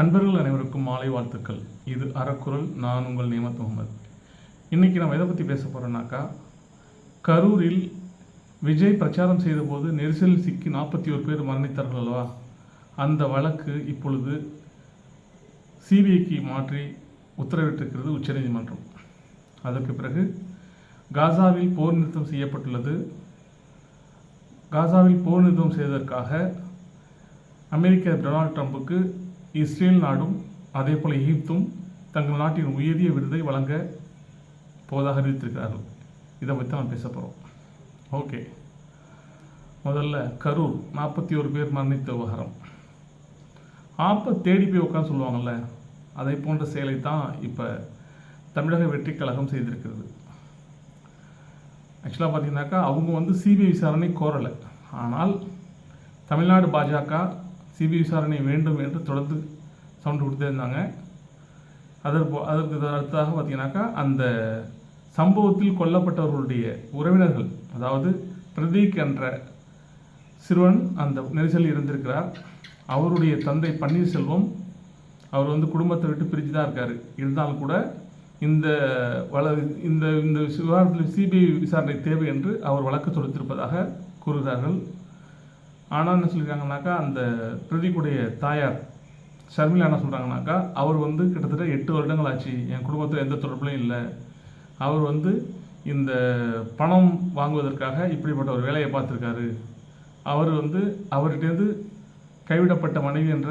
அன்பர்கள் அனைவருக்கும் மாலை வாழ்த்துக்கள். இது அறக்குறள் நான் உங்கள் நியமத் முகமது. இன்றைக்கி நம்ம எதை பற்றி பேச போகிறோம்னாக்கா கரூரில் விஜய் பிரச்சாரம் செய்தபோது நெரிசலில் சிக்கி நாற்பத்தி ஒரு பேர் மரணித்தார்கள் அல்லவா? அந்த வழக்கு இப்பொழுது சிபிஐக்கு மாற்றி உத்தரவிட்டிருக்கிறது உச்சநீதிமன்றம் அதற்கு பிறகு காசாவில் போர் நிறுத்தம் செய்யப்பட்டுள்ளது. காசாவில் போர் நிறுத்தம் செய்வதற்காக அமெரிக்க டொனால்ட் ட்ரம்புக்கு இஸ்ரேல் நாடும் அதே போல் எகிப்தும் தங்கள் நாட்டின் உயரிய விருதை வழங்க போவதாக அறிவித்திருக்கிறார்கள். இதை பற்றி நான் பேச போகிறோம் ஓகே. முதல்ல கரூர் நாற்பத்தி ஒரு பேர் மரணித்த விவகாரம். ஆப்பை தேடி போய் உட்காந்து சொல்லுவாங்கள்ல அதை போன்ற செயலை தான் இப்போ தமிழக வெற்றி கழகம் செய்திருக்கிறது. ஆக்சுவலாக பார்த்தீங்கன்னாக்கா அவங்க வந்து சிபிஐ விசாரணை கோரலை. ஆனால் தமிழ்நாடு பாஜக சிபிஐ விசாரணை வேண்டும் என்று தொடர்ந்து சவுண்டு கொடுத்தே இருந்தாங்க. அதற்கு அதற்கு அடுத்ததாக பார்த்தீங்கன்னாக்கா அந்த சம்பவத்தில் கொல்லப்பட்டவர்களுடைய உறவினர்கள் அதாவது பிரதீக் என்ற சிறுவன் அந்த நெரிசலில் இருந்திருக்கிறார். அவருடைய தந்தை பன்னீர்செல்வம் அவர் வந்து குடும்பத்தை விட்டு பிரித்து தான் இருக்கார். இருந்தாலும் கூட இந்த வள இந்த இந்த விவகாரத்தில் சிபிஐ விசாரணை தேவை என்று அவர் வழக்கு தொடுத்திருப்பதாக கூறுகிறார்கள். ஆனால் என்ன சொல்லியிருக்காங்கனாக்கா அந்த பிரதீப்புடைய தாயார் ஷர்மிளா என்ன சொல்கிறாங்கனாக்கா அவர் வந்து கிட்டத்தட்ட எட்டு வருடங்கள் ஆச்சு. என் குடும்பத்தில் எந்த தொடர்புலையும் இல்லை. அவர் வந்து இந்த பணம் வாங்குவதற்காக இப்படிப்பட்ட ஒரு வேலையை பார்த்துருக்காரு. அவர் வந்து அவர்கிட்டேருந்து கைவிடப்பட்ட மனைவி என்ற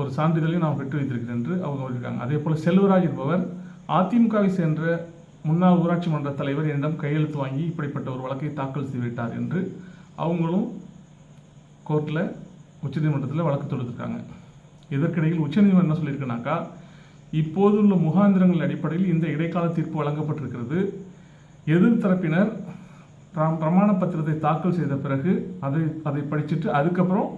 ஒரு சான்றிதழையும் நான் பெற்று வைத்திருக்கிறேன் என்று அவங்க சொல்லியிருக்காங்க. அதே போல் செல்வராஜ் என்பவர் அதிமுகவை சேர்ந்த முன்னாள் ஊராட்சி மன்ற தலைவர் என்னிடம் கையெழுத்து வாங்கி இப்படிப்பட்ட ஒரு வழக்கை தாக்கல் செய்துவிட்டார் என்று அவங்களும் கோர்ட்டில் உச்சநீதிமன்றத்தில் வழக்கு தொடுத்திருக்காங்க. இதற்கிடையில் உச்சநீதிமன்றம் என்ன சொல்லியிருக்குனாக்கா இப்போதுள்ள முகாந்திரங்கள் அடிப்படையில் இந்த இடைக்கால தீர்ப்பு வழங்கப்பட்டிருக்கிறது. எதிர் தரப்பினர் பிரமாண பத்திரத்தை தாக்கல் செய்த பிறகு அதை அதை படிச்சுட்டு அதுக்கப்புறம்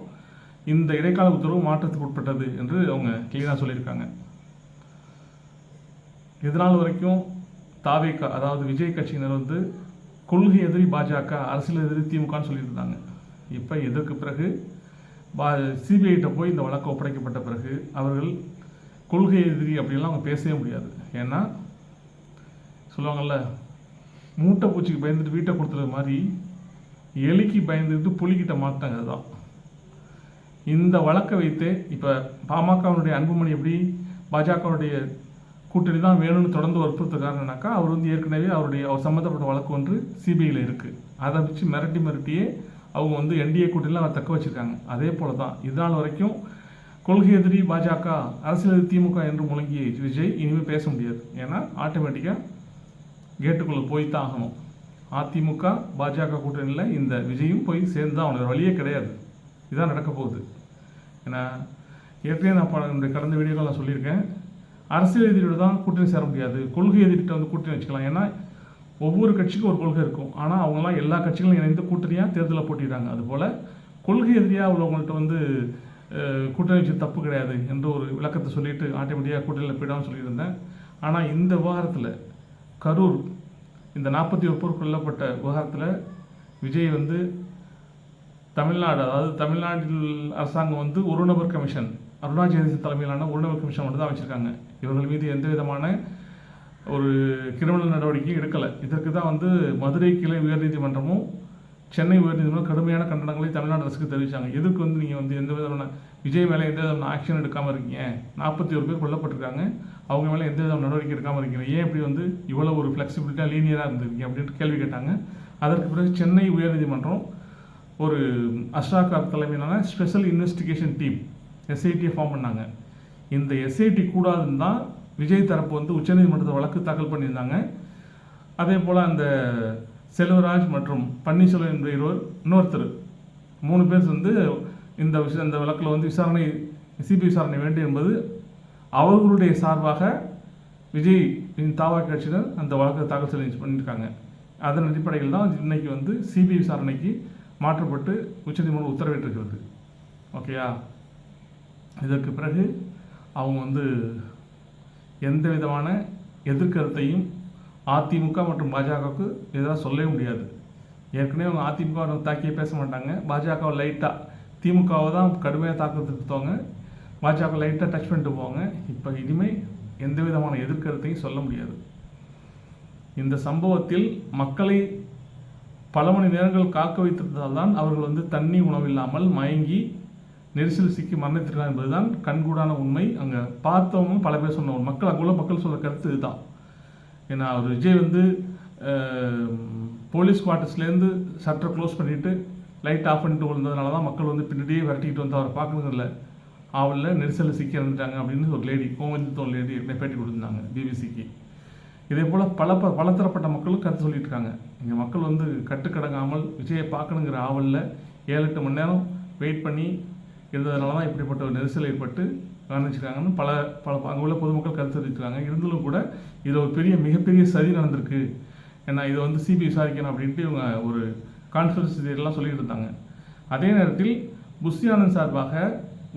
இந்த இடைக்கால உத்தரவு மாற்றத்துக்கு உட்பட்டது என்று அவங்க கிளீனாக சொல்லியிருக்காங்க. இதனால் வரைக்கும் தாவேக்கா அதாவது விஜய் கட்சியினர் வந்து கொள்கை எதிரி பாஜக அரசியல் எதிரி திமுகன்னு சொல்லியிருந்தாங்க. இப்போ இதற்கு பிறகு? பா சிபிஐகிட்ட போய் இந்த வழக்கு ஒப்படைக்கப்பட்ட பிறகு அவர்கள் கொள்கை எதிரி அப்படிலாம் அவங்க பேசவே முடியாது. ஏன்னா சொல்லுவாங்கள்ல மூட்டை பூச்சிக்கு பயந்துட்டு வீட்டை கொடுத்துறது மாதிரி எலிக்கு பயந்துட்டு புலிக்கிட்ட மாட்டாங்க அதுதான். இந்த வழக்கை வைத்து இப்போ பாமகவினுடைய அன்புமணி எப்படி பாஜகவுடைய கூட்டணி தான் வேணும்னு தொடர்ந்து வற்புறுத்த காரணம்னாக்கா அவர் வந்து ஏற்கனவே அவருடைய அவர் சம்மந்தப்பட்ட வழக்கு ஒன்று சிபிஐயில் இருக்குது அதை வச்சு மிரட்டி மிரட்டியே அவங்க வந்து என்டிஏ கூட்டணியில் அவர் தக்க வச்சுருக்காங்க. அதே போல தான் இதனால் வரைக்கும் கொள்கை எதிரி பாஜக அரசியல் எதிரி திமுக என்று முழங்கிய விஜய் இனிமேல் பேச முடியாது. ஏன்னா ஆட்டோமேட்டிக்காக கேட்டுக்குள்ளே போய் தான் ஆகணும். அதிமுக பாஜக கூட்டணியில் இந்த விஜயும் போய் சேர்ந்து தான் அவனுக்கு வழியே கிடையாது. இதான் நடக்க போகுது. ஏன்னா ஏற்கனவே நான் பல கடந்த வீடியோவில் நான் சொல்லியிருக்கேன். அரசியல் எதிரியோட தான் கூட்டணி சேர முடியாது. கொள்கை எதிரிட்ட வந்து கூட்டணி வச்சுக்கலாம். ஏன்னா ஒவ்வொரு கட்சிக்கும் ஒரு கொள்கை இருக்கும். ஆனால் அவங்களாம் எல்லா கட்சிகளும் இணைந்து கூட்டணியாக தேர்தலில் போட்டிடுறாங்க அதுபோல் கொள்கை எதிரியாக உள்ளவங்கள்ட்ட வந்து கூட்டணி வச்சு தப்பு கிடையாது என்ற ஒரு விளக்கத்தை சொல்லிட்டு ஆட்டோமேட்டிக்காக கூட்டணியில் போயிடாமல் சொல்லியிருந்தேன். ஆனால் இந்த விவகாரத்தில் கரூர் இந்த நாற்பத்தி ஒரு கொல்லப்பட்ட விவகாரத்தில் விஜய் வந்து தமிழ்நாடு அதாவது தமிழ்நாட்டில் அரசாங்கம் வந்து ஒரு நபர் கமிஷன் அருணா ஜெயதீசன் தலைமையிலான ஒரு நபர் கமிஷன் மட்டும் தான் வச்சுருக்காங்க. இவர்கள் மீது எந்த விதமான ஒரு கிரிமினல் நடவடிக்கையும் எடுக்கலை. இதற்கு தான் வந்து மதுரை கிளை உயர்நீதிமன்றமும் சென்னை உயர்நீதிமன்றம் கடுமையான கண்டனங்களை தமிழ்நாடு அரசுக்கு தெரிவித்தாங்க எதுக்கு வந்து நீங்கள் வந்து எந்த விதமான விஜய் மேலே எந்த விதமான ஆக்ஷன் எடுக்காமல் இருக்கீங்க? நாற்பத்தி ஒரு பேர் கொல்லப்பட்டிருக்காங்க. அவங்க மேலே எந்த விதமான நடவடிக்கை எடுக்காமல் இருக்கீங்க? ஏன் இப்படி வந்து இவ்வளோ ஒரு ஃப்ளெக்சிபிலிட்டியாக லீனியராக இருந்திருக்கீங்க? அப்படின்ட்டு கேள்வி கேட்டாங்க. அதற்கு பிறகு சென்னை உயர்நீதிமன்றம் ஒரு அஷ்ராகார் தலைமையிலான ஸ்பெஷல் இன்வெஸ்டிகேஷன் டீம் எஸ்ஐடியை ஃபார்ம் பண்ணாங்க. இந்த எஸ்ஐடி கூடாதுன்னு தான் விஜய் தரப்பு வந்து உச்சநீதிமன்றத்தில் வழக்கு தாக்கல் பண்ணியிருந்தாங்க. அதே போல் அந்த செல்வராஜ் மற்றும் பன்னீர்செல்வம் என்ற இருவர் இன்னொருத்தர் மூணு பேர் வந்து இந்த விஷயம் இந்த வழக்கில் வந்து விசாரணை சிபி விசாரணை வேண்டும் என்பது அவர்களுடைய சார்பாக விஜய் தாவா கட்சியினர் அந்த வழக்கை தாக்கல் செய்து பண்ணியிருக்காங்க. அதன் அடிப்படையில் தான் இன்னைக்கு வந்து சிபிஐ விசாரணைக்கு மாற்றப்பட்டு உச்சநீதிமன்றம் உத்தரவிட்டிருக்கிறது. ஓகேயா? இதற்கு பிறகு அவங்க வந்து எந்த விதமான எதிர்கருத்தையும் அதிமுக மற்றும் பாஜகவுக்கு எதிராக சொல்லவே முடியாது. ஏற்கனவே அவங்க அதிமுக தாக்கியே பேச மாட்டாங்க. பாஜகவை லைட்டாக திமுகவை தான் கடுமையாக தாக்கல் திருத்தவங்க. பாஜக லைட்டாக டச் பண்ணிட்டு போவாங்க. இப்போ இனிமேல் எந்த விதமான எதிர்க்கருத்தையும் சொல்ல முடியாது. இந்த சம்பவத்தில் மக்களை பல மணி நேரங்கள் காக்க வைத்திருந்ததால் தான் அவர்கள் வந்து தண்ணி உணவில்லாமல் மயங்கி நெரிசல் சிக்கி மரணித்திருக்கலாம் என்பதுதான் கண்கூடான உண்மை. அங்கே பார்த்தவங்க பல பேர் சொன்ன ஒரு மக்கள் அங்குள்ள மக்கள் சொல்ல கருத்து இதுதான். ஏன்னா அவர் விஜய் வந்து போலீஸ் குவார்ட்டர்ஸ்லேருந்து ஷட்டரை க்ளோஸ் பண்ணிவிட்டு லைட் ஆஃப் பண்ணிட்டு விழுந்ததுனால தான் மக்கள் வந்து பின்னாடியே விரட்டிக்கிட்டு வந்து அவரை பார்க்கணுங்கிறல ஆவலில் நெரிசலில் சிக்கி இறந்துட்டாங்க அப்படின்னு ஒரு லேடி கோவிந்தத்தோன் லேடி ஏற்கனவே பேட்டி கொடுத்துருந்தாங்க பிபிசிக்கு இதே போல் பல ப பலதரப்பட்ட மக்களும் கருத்து சொல்லிட்டு இருக்காங்க இங்கே மக்கள் வந்து கட்டுக்கடங்காமல் விஜயை பார்க்கணுங்கிற ஆவலில் ஏழு எட்டு மணி நேரம் வெயிட் பண்ணி இருந்ததுனால தான் இப்படிப்பட்ட ஒரு நெரிசல் ஏற்பட்டு காணிச்சிருக்காங்கன்னு பல பல அங்கே உள்ள பொதுமக்கள் கருத்து தெரிவிச்சிருக்காங்க. இருந்தாலும் கூட இது ஒரு பெரிய மிகப்பெரிய சதி நடந்திருக்கு. ஏன்னா இதை வந்து சிபிஐ விசாரிக்கணும் அப்படின்ட்டு இவங்க ஒரு கான்ஃபரன்ஸ் இதெல்லாம் சொல்லிட்டு இருந்தாங்க. அதே நேரத்தில் புஷ்யானந்த் சார்பாக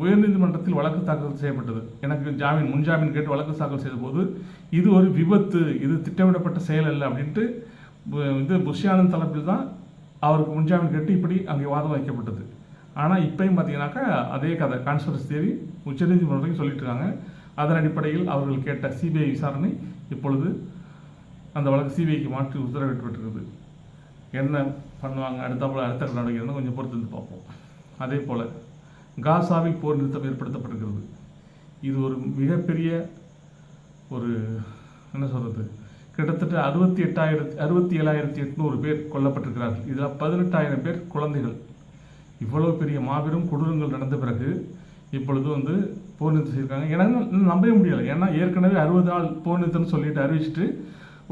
உயர்நீதிமன்றத்தில் வழக்கு தாக்கல் செய்யப்பட்டது. எனக்கு ஜாமீன் முன்ஜாமீன் கேட்டு வழக்கு தாக்கல் செய்த போது இது ஒரு விபத்து இது திட்டமிடப்பட்ட செயல் அல்ல அப்படின்ட்டு இது புஷ்யானந்த் ஆனந்த் தரப்பில் தான் அவருக்கு முன்ஜாமீன் கேட்டு இப்படி அங்கே வாதம் வைக்கப்பட்டது. ஆனால் இப்பயும் பார்த்தீங்கன்னாக்கா அதே கதை. கான்ஸ்பரன்ஸ் தேவி உச்சநீதிமன்றம் சொல்லிட்டு இருக்காங்க அதன் அடிப்படையில் அவர்கள் கேட்ட சிபிஐ விசாரணை இப்பொழுது அந்த வழக்கு சிபிஐக்கு மாற்றி உத்தரவிட்டிருக்கிறது என்ன பண்ணுவாங்க? அடுத்தாப்புல அடுத்த நடவடிக்கை கொஞ்சம் பொறுத்து வந்து பார்ப்போம். அதே போல் காசாவில் போர் நிறுத்தம் ஏற்படுத்தப்பட்டிருக்கிறது. இது ஒரு மிகப்பெரிய ஒரு என்ன சொல்கிறது கிட்டத்தட்ட அறுபத்தி எட்டாயிரத்தி அறுபத்தி ஏழாயிரத்தி எட்நூறு பேர் கொல்லப்பட்டிருக்கிறார்கள். இதில் பதினெட்டாயிரம் பேர் குழந்தைகள். இவ்வளோ பெரிய மாபெரும் கொடூரங்கள் நடந்த பிறகு இப்பொழுது வந்து போர் நிறுத்தம் செய்யிருக்காங்க எனக்கு நம்பவே முடியலை. ஏன்னா ஏற்கனவே அறுபது நாள் போர் நிறுத்தம்னு சொல்லிட்டு அறிவிச்சிட்டு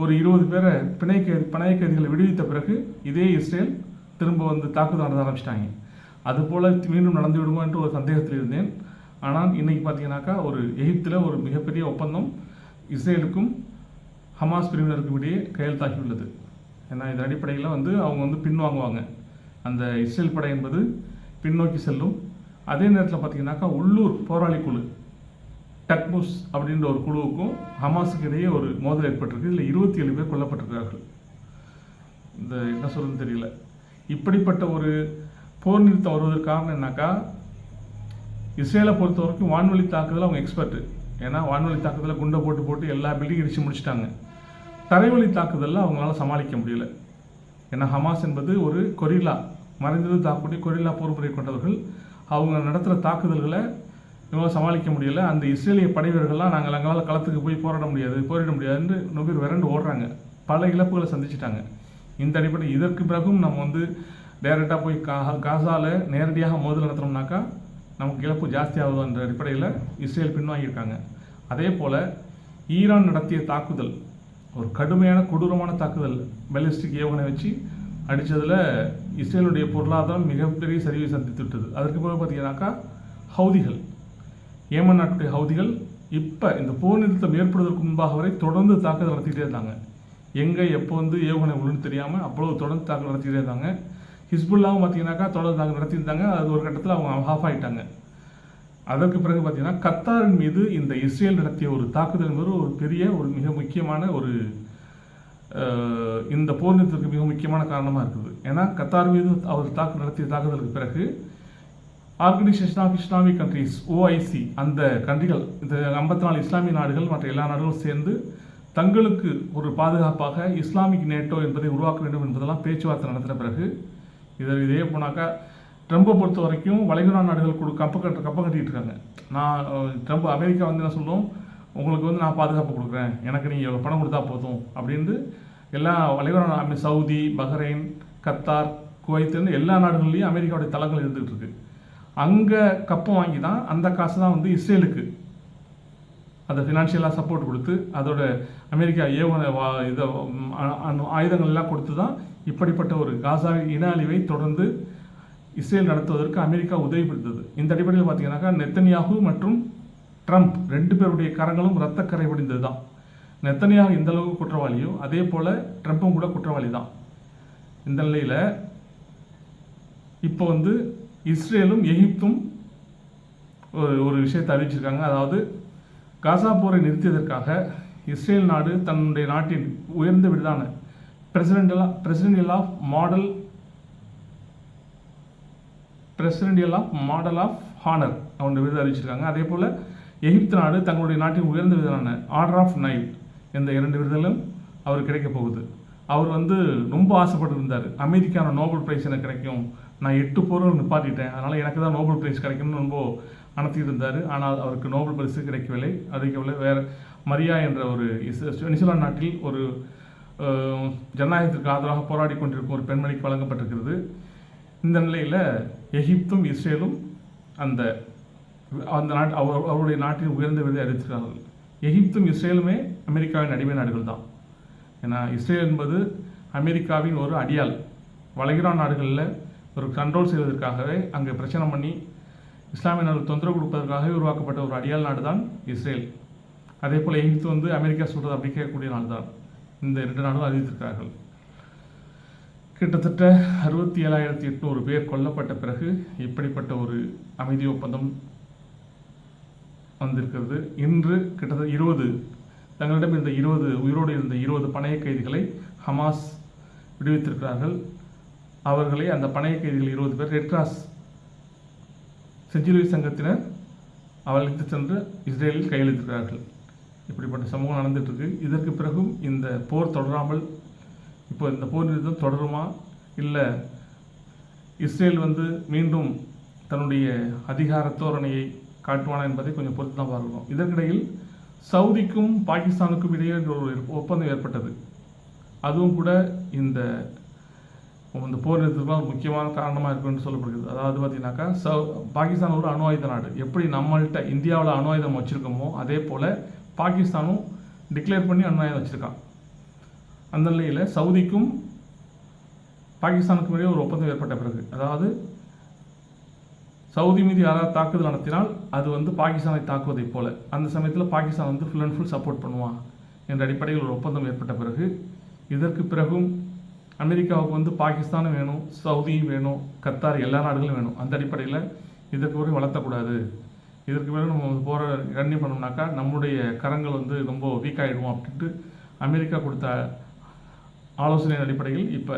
ஒரு இருபது பேரை பிணை கைதி பிணை கைதிகளை விடுவித்த பிறகு இதே இஸ்ரேல் திரும்ப வந்து தாக்குதல் நடத்த ஆரம்பிச்சிட்டாங்க. அதுபோல் மீண்டும் நடந்து விடுமோ என்று ஒரு சந்தேகத்தில் இருந்தேன். ஆனால் இன்றைக்கி பார்த்தீங்கன்னாக்கா ஒரு எகிப்தில் ஒரு மிகப்பெரிய ஒப்பந்தம் இஸ்ரேலுக்கும் ஹமாஸ் பிரிவினருக்கும் இடையே கையெழுத்தாகியுள்ளது ஏன்னா இதன் அடிப்படையில் வந்து அவங்க வந்து பின்வாங்குவாங்க அந்த இஸ்ரேல் படை என்பது பின்னோக்கி செல்லும். அதே நேரத்தில் பார்த்தீங்கன்னாக்கா உள்ளூர் போராளி குழு டக்முஸ் அப்படின்ற ஒரு குழுவுக்கும் ஹமாஸுக்கு இடையே ஒரு மோதல் ஏற்பட்டிருக்கு. இதில் இருபத்தி ஏழு பேர் கொல்லப்பட்டிருக்கிறார்கள். இந்த என்ன சொல்றதுன்னு தெரியல. இப்படிப்பட்ட ஒரு போர் நிறுத்தம் வருவதற்கு காரணம் என்னக்கா? இஸ்ரேலை பொறுத்த வரைக்கும் வான்வழி தாக்குதல் அவங்க எக்ஸ்பர்ட்டு ஏன்னா வான்வழி தாக்குதலில் குண்டை போட்டு போட்டு எல்லா பில்டிங் இடிச்சு முடிச்சிட்டாங்க. தரைவழி தாக்குதலில் அவங்களால சமாளிக்க முடியல. ஏன்னா ஹமாஸ் என்பது ஒரு கொரில்லா. மறைந்தது தாக்கக்கூடிய கொரில்லா போர் முறை கொண்டவர்கள் அவங்க நடத்துகிற தாக்குதல்களை இவங்களால் சமாளிக்க முடியல. அந்த இஸ்ரேலிய படை வீரர்கள்லாம் நாங்கள் எங்களால் களத்துக்கு போய் போராட முடியாது போரிட முடியாதுன்னு ரொம்ப பேர் விரண்டு ஓடுறாங்க. பல இழப்புகளை சந்திச்சிட்டாங்க. இந்த அடிப்படை இதற்கு பிறகும் நம்ம வந்து டைரெக்டாக போய் கா காசாவில் நேரடியாக மோதல் நடத்தினோம்னாக்கா நமக்கு இழப்பு ஜாஸ்தியாகுதுன்ற அடிப்படையில் இஸ்ரேல் பின்வாங்கியிருக்காங்க. அதே போல் ஈரான் நடத்திய தாக்குதல் ஒரு கடுமையான கொடூரமான தாக்குதல் பெலிஸ்டிக் ஏவுகணை வச்சு அடித்ததில் இஸ்ரேலுடைய பொருளாதாரம் மிகப்பெரிய சரிவை சந்தித்து விட்டது. அதற்கு பிறகு பார்த்தீங்கன்னாக்கா ஹவுதிகள் ஏமன் நாட்டுடைய ஹவுதிகள் இப்போ இந்த போர் நிறுத்தம் ஏற்படுவதற்கு முன்பாக வரை தொடர்ந்து தாக்குதல் நடத்திக்கிட்டே இருந்தாங்க. எங்கே எப்போ வந்து ஏவுகணை விழுன்னு தெரியாமல் அவ்வளோ தொடர்ந்து தாக்குதல் நடத்திக்கிட்டே இருந்தாங்க. ஹிஸ்புல்லாவும் பார்த்தீங்கன்னாக்கா தொடர்ந்து தாக்குதல் நடத்தியிருந்தாங்க. அது ஒரு கட்டத்தில் அவங்க ஆஃப் ஆயிட்டாங்க. அதற்கு பிறகு பார்த்தீங்கன்னா கத்தாரின் மீது இந்த இஸ்ரேல் நடத்திய ஒரு தாக்குதல் என்பது ஒரு பெரிய ஒரு மிக முக்கியமான ஒரு இந்த போர் நிறுத்தத்துக்கு மிக முக்கியமான காரணமாக இருக்குது. ஏன்னா கத்தார் மீது அவர் தாக்கு நடத்திய தாக்குதலுக்கு பிறகு organization of Islamic countries OIC அந்த கண்ட்ரிகள் இந்த ஐம்பத்தி நாலு இஸ்லாமிய நாடுகள் மற்ற எல்லா நாடுகளும் சேர்ந்து தங்களுக்கு ஒரு பாதுகாப்பாக இஸ்லாமிக் நேட்டோ என்பதை உருவாக்க வேண்டும் என்பதெல்லாம் பேச்சுவார்த்தை நடத்தின பிறகு இதில் இதே போனாக்கா ட்ரம்பை பொறுத்த வரைக்கும் வளைகுடா நாடுகள் கூட கப்ப கட்ட கப்ப கட்டிகிட்டு இருக்காங்க. நான் ட்ரம்ப் அமெரிக்கா வந்து என்ன சொல்லும்? உங்களுக்கு வந்து நான் பாதுகாப்பு கொடுக்குறேன். எனக்கு நீங்கள் எவ்வளோ பணம் கொடுத்தா போதும் அப்படின்ட்டு எல்லா வளைகுடா சவுதி பஹ்ரைன் கத்தார் குவைத்துன்னு எல்லா நாடுகள்லேயும் அமெரிக்காவுடைய தளங்கள் இருந்துகிட்டு இருக்கு. அங்கே கப்பம் வாங்கி தான் அந்த காசு தான் வந்து இஸ்ரேலுக்கு. அதை ஃபினான்ஷியலாக சப்போர்ட் கொடுத்து அதோட அமெரிக்கா ஏவன வா இதை ஆயுதங்கள் எல்லாம் கொடுத்து தான் இப்படிப்பட்ட ஒரு காசா இன அழிவை தொடர்ந்து இஸ்ரேல் நடத்துவதற்கு அமெரிக்கா உதவி புரிந்தது இந்த அடிப்படையில் பார்த்தீங்கன்னாக்கா நெத்தனியாகு மற்றும் ட்ரம்ப் ரெண்டு பேருடைய கரங்களும் ரத்தக்கரை படிந்தது தான் நெத்தனியாக இந்த அளவுக்கு குற்றவாளியோ அதே போல் ட்ரம்ப்பும் கூட குற்றவாளி தான் இந்த நிலையில் இப்போ வந்து இஸ்ரேலும் எகிப்தும் ஒரு ஒரு விஷயத்தை அறிவிச்சிருக்காங்க. அதாவது காசா போரை நிறுத்தியதற்காக இஸ்ரேல் நாடு தன்னுடைய நாட்டின் உயர்ந்த விருதான பிரசிடென்டலா presidential of medal presidential of medal of honour அவனுடைய விருது அறிவிச்சிருக்காங்க. அதே போல் எகிப்து நாடு தங்களுடைய நாட்டின் உயர்ந்த விருதான ஆர்டர் ஆஃப் நைல் என்ற இரண்டு விருதுகளும் அவர் கிடைக்க போகுது. அவர் வந்து ரொம்ப ஆசைப்பட்டு இருந்தார். அமெரிக்கான நோபல் பிரைஸ் எனக்கு கிடைக்கும். நான் எட்டு போர்கள் நிப்பாட்டிட்டேன். அதனால் எனக்கு தான் நோபல் பிரைஸ் கிடைக்கும்னு ரொம்ப அனத்திட்டு இருந்தார். ஆனால் அவருக்கு நோபல் பரிசு கிடைக்கவில்லை. அறிவிக்கவில்லை வேறு மரியா என்ற ஒரு இஸ்- நாட்டில் ஒரு ஜனநாயகத்திற்கு ஆதரவாக போராடி கொண்டிருக்கும் ஒரு பெண்மணிக்கு வழங்கப்பட்டிருக்கிறது. இந்த நிலையில் எகிப்தும் இஸ்ரேலும் அந்த அந்த நாட்டு அவர் அவருடைய நாட்டின் உயர்ந்த விருதை அறிவித்திருக்கிறார்கள். எகிப்தும் இஸ்ரேலுமே அமெரிக்காவின் அடிமை நாடுகள் தான் ஏன்னா இஸ்ரேல் என்பது அமெரிக்காவின் ஒரு அடியால் வளைகுடா நாடுகளில் ஒரு கண்ட்ரோல் செய்வதற்காகவே அங்கே பிரச்சனை பண்ணி இஸ்லாமிய நாடுகள் தொந்தரவு கொடுப்பதற்காகவே உருவாக்கப்பட்ட ஒரு அடியாள் நாடு தான் இஸ்ரேல். அதே போல் எகிப்து வந்து அமெரிக்கா சொல்கிறது அப்படி கேட்கக்கூடிய நாடு தான் இந்த இரண்டு நாடும் அறிவித்திருக்கிறார்கள். கிட்டத்தட்ட அறுபத்தி ஏழாயிரத்தி எட்நூறு பேர் கொல்லப்பட்ட பிறகு இப்படிப்பட்ட ஒரு அமைதி ஒப்பந்தம் வந்திருக்கிறது. இன்று கிட்டத்தட்ட இருபது தங்களிடம் இருந்த இருபது உயிரோடு இருந்த இருபது பணைய கைதிகளை ஹமாஸ் விடுவித்திருக்கிறார்கள். அவர்களை அந்த பணைய கைதிகள் இருபது பேர் ரெட் கிராஸ் செஞ்சிலுவை சங்கத்தினர் அவர்களுக்கு சென்று இஸ்ரேலில் கையெழுத்திருக்கிறார்கள் இப்படிப்பட்ட சமூகம் நடந்துட்டு இதற்கு பிறகும் இந்த போர் தொடராமல் இப்போ இந்த போர் நிறுத்தம் தொடருமா? இல்லை இஸ்ரேல் வந்து மீண்டும் தன்னுடைய அதிகார தோரணையை காட்டுவானா என்பதை கொஞ்சம் பொறுத்து தான் பார்க்கணும். இதற்கிடையில் சவுதிக்கும் பாகிஸ்தானுக்கும் இடையே ஒரு ஒப்பந்தம் ஏற்பட்டது. அதுவும் கூட இந்த இந்த போர் நிறுத்தத்துக்கு ஒரு முக்கியமான காரணமாக இருக்குன்னு சொல்லப்படுகிறது. அதாவது பார்த்தீங்கன்னாக்கா சவு பாகிஸ்தான் ஒரு அணு ஆயுத நாடு. எப்படி நம்மள்கிட்ட இந்தியாவில் அணு ஆயுதம் வச்சுருக்கோமோ அதே போல் பாகிஸ்தானும் டிக்ளேர் பண்ணி அணு ஆயுதம் வச்சுருக்கான். அந்த நிலையில் சவுதிக்கும் பாகிஸ்தானுக்கும் இடையே ஒரு ஒப்பந்தம் ஏற்பட்ட பிறகு அதாவது சவுதி மீது யாராவது தாக்குதல் நடத்தினால் அது வந்து பாகிஸ்தானை தாக்குவதைப் போல. அந்த சமயத்தில் பாகிஸ்தான் வந்து ஃபுல் அண்ட் ஃபுல் சப்போர்ட் பண்ணுவான் என்ற அடிப்படையில் ஒரு ஒப்பந்தம் ஏற்பட்ட பிறகு இதற்கு பிறகும் அமெரிக்காவுக்கு வந்து பாகிஸ்தானும் வேணும் சவுதியும் வேணும் கத்தார் எல்லா நாடுகளும் வேணும். அந்த அடிப்படையில் இதற்கு பிறகு வளர்த்தக்கூடாது. இதற்கு பிறகு நம்ம வந்து போகிற கண்ணியம் பண்ணோம்னாக்கா நம்முடைய கரங்கள் வந்து ரொம்ப வீக் ஆகிடுவோம் அப்படின்ட்டு அமெரிக்கா கொடுத்த ஆலோசனையின் அடிப்படையில் இப்போ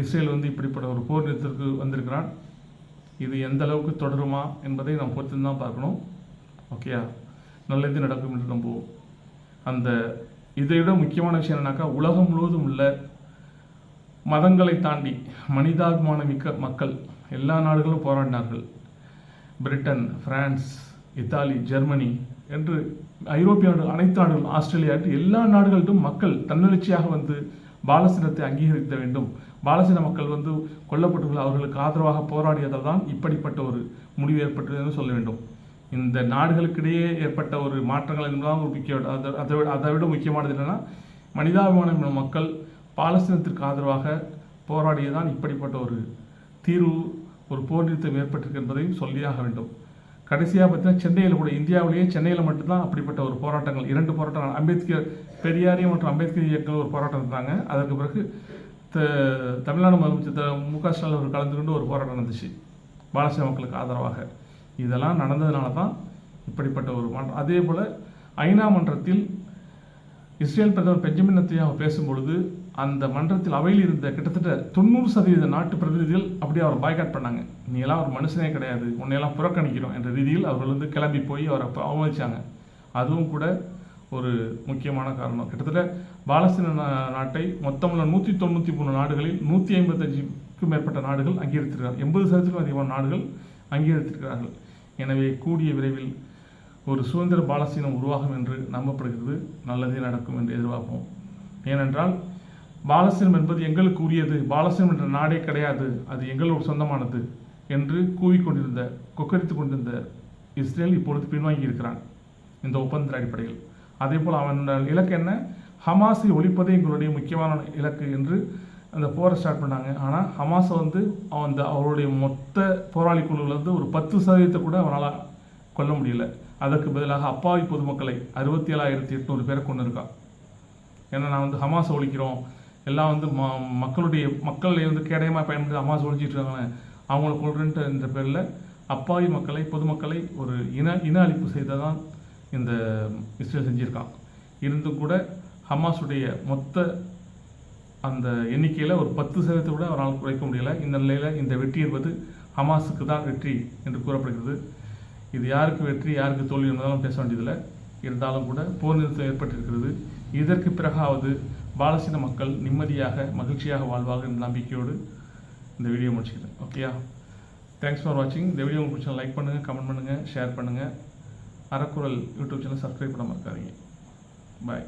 இஸ்ரேல் வந்து இப்படிப்பட்ட ஒரு போர் நிறுத்தத்திற்கு வந்திருக்கிறான். இது எந்த அளவுக்கு தொடருமா என்பதை நாம் பொறுத்து தான் பார்க்கணும் ஓகேயா நல்லது நடக்கும் என்று நம்புவோம். அந்த இதை விட முக்கியமான விஷயம் என்னன்னாக்கா உலகம் முழுவதும் உள்ள மதங்களை தாண்டி மனிதாபிமானம் மிக்க மக்கள் எல்லா நாடுகளும் போராடினார்கள். பிரிட்டன் பிரான்ஸ் இத்தாலி ஜெர்மனி என்று ஐரோப்பிய நாடுகள் அனைத்து நாடுகள் ஆஸ்திரேலியா என்று எல்லா நாடுகளிலும் மக்கள் தன்னெழுச்சியாக வந்து பாலஸ்தீனத்தை அங்கீகரிக்க வேண்டும். பாலஸ்தீன மக்கள் வந்து கொல்லப்பட்டுள்ள அவர்களுக்கு ஆதரவாக போராடியதால் தான் இப்படிப்பட்ட ஒரு முடிவு ஏற்பட்டது என்று சொல்ல வேண்டும். இந்த நாடுகளுக்கிடையே ஏற்பட்ட ஒரு மாற்றங்கள் என்பதுதான் ஒரு முக்கிய அதை அதை விட அதை விட முக்கியமானது என்னென்னா மனிதாபிமானம் மக்கள் பாலஸ்தீனத்திற்கு ஆதரவாக போராடியதான் இப்படிப்பட்ட ஒரு தீர்வு ஒரு போர் நிறுத்தம் ஏற்பட்டிருக்கு என்பதையும் சொல்லியாக வேண்டும். கடைசியாக பார்த்தீங்கன்னா சென்னையில் கூட இந்தியாவிலேயே சென்னையில் மட்டும்தான் அப்படிப்பட்ட ஒரு போராட்டங்கள் இரண்டு போராட்டங்கள். அம்பேத்கர் பெரியாரி மற்றும் அம்பேத்கர் இயக்கங்கள் ஒரு போராட்டம் இருந்தாங்க அதற்கு பிறகு தமிழ்நாடு முதலமைச்சர் மு க ஸ்டாலின் அவர் கலந்து கொண்டு ஒரு போராட்டம் நடந்துச்சு. பாலசிய மக்களுக்கு ஆதரவாக. இதெல்லாம் நடந்ததுனால தான் இப்படிப்பட்ட ஒரு மாற்றம். அதே போல் ஐநா மன்றத்தில் இஸ்ரேல் பிரதமர் பெஞ்சமின் நத்தியாவை பேசும்பொழுது அந்த மன்றத்தில் அவையில் இருந்த கிட்டத்தட்ட தொண்ணூறு சதவீத நாட்டு பிரதிநிதிகள் அப்படியே அவர் பாய்காட் பண்ணாங்க. நீ எல்லாம் ஒரு மனுஷனே கிடையாது. உன்னையெல்லாம் புறக்கணிக்கிறோம் என்ற ரீதியில் அவர்கள் வந்து கிளம்பி போய் அவரை அவமதிச்சாங்க. அதுவும் கூட ஒரு முக்கியமான காரணம். கிட்டத்தட்ட பாலஸ்தீன நா- நாட்டை மொத்தமுள்ள நூற்றி தொண்ணூற்றி மூணு நாடுகளில் நூற்றி ஐம்பத்தஞ்சுக்கும் மேற்பட்ட நாடுகள் அங்கீகரித்திருக்கிறார் எண்பது சதவீதத்துக்கும் அதிகமான நாடுகள் அங்கீகரித்திருக்கிறார்கள். எனவே கூடிய விரைவில் ஒரு சுதந்திர பாலஸ்தீனம் உருவாகும் என்று நம்பப்படுகிறது. நல்லதே நடக்கும் என்று எதிர்பார்ப்போம். ஏனென்றால் பாலஸ்தீனம் என்பது எங்களுக்கு உரியது. பாலஸ்தீனம் என்ற நாடே கிடையாது. அது எங்களோட சொந்தமானது என்று கூவிக்கொண்டிருந்த கொக்கரித்து கொண்டிருந்த இஸ்ரேல் இப்பொழுது பின்வாங்கி இருக்கிறான் இந்த ஒப்பந்த அடிப்படையில். அதே போல் அவன் இலக்கு என்ன? ஹமாஸை ஒழிப்பதே எங்களுடைய முக்கியமான இலக்கு என்று அந்த போரை ஸ்டார்ட் பண்ணாங்க. ஆனால் ஹமாஸை வந்து அவன் அந்த அவருடைய மொத்த போராளி குழுவில் வந்து ஒரு பத்து சதவீதத்தை கூட அவனால் கொல்ல முடியல. அதற்கு பதிலாக அப்பாவி பொதுமக்களை அறுபத்தி ஏழாயிரத்தி எட்நூறு பேரை கொண்டு இருக்கான் ஏன்னா நான் வந்து ஹமாஸ் ஒழிக்கிறோம். எல்லாம் வந்து ம மக்களுடைய மக்களை வந்து கேடயமாக பயன்படுத்தி ஹமாஸ் ஒழிச்சிட்டு இருக்காங்க அவங்கள கொள்றேன்ட்டு என்ற பேரில் அப்பாவி மக்களை பொதுமக்களை ஒரு இன இன அழிப்பு செய்ததான் இந்த இஸ்ரேல் செஞ்சுருக்கான். இருந்தும் கூட ஹமாஸுடைய மொத்த அந்த எண்ணிக்கையில் ஒரு பத்து சதவீதத்தை கூட அவரால் குறைக்க முடியல. இந்த நிலையில் இந்த வெற்றி என்பது ஹமாஸுக்கு தான் வெற்றி என்று கூறப்படுகிறது. இது யாருக்கு வெற்றி யாருக்கு தோல்வி என்பதாலும் பேச வேண்டியதில்லை. இருந்தாலும் கூட போர் நிறுத்தம் ஏற்பட்டிருக்கிறது. இதற்கு பிறகாவது பாலஸ்தீன மக்கள் நிம்மதியாக மகிழ்ச்சியாக வாழ்வார்கள் என்ற நம்பிக்கையோடு இந்த வீடியோ முடிச்சுக்கிறேன். ஓகேயா தேங்க்ஸ் ஃபார் வாட்சிங் இந்த வீடியோ உங்களுக்கு பிடிச்சா லைக் பண்ணுங்கள் கமெண்ட் பண்ணுங்கள் ஷேர் பண்ணுங்கள் அறக்குறள் யூடியூப் சேனல் சப்ஸ்கிரைப் பண்ண மறக்காதீங்க பாய்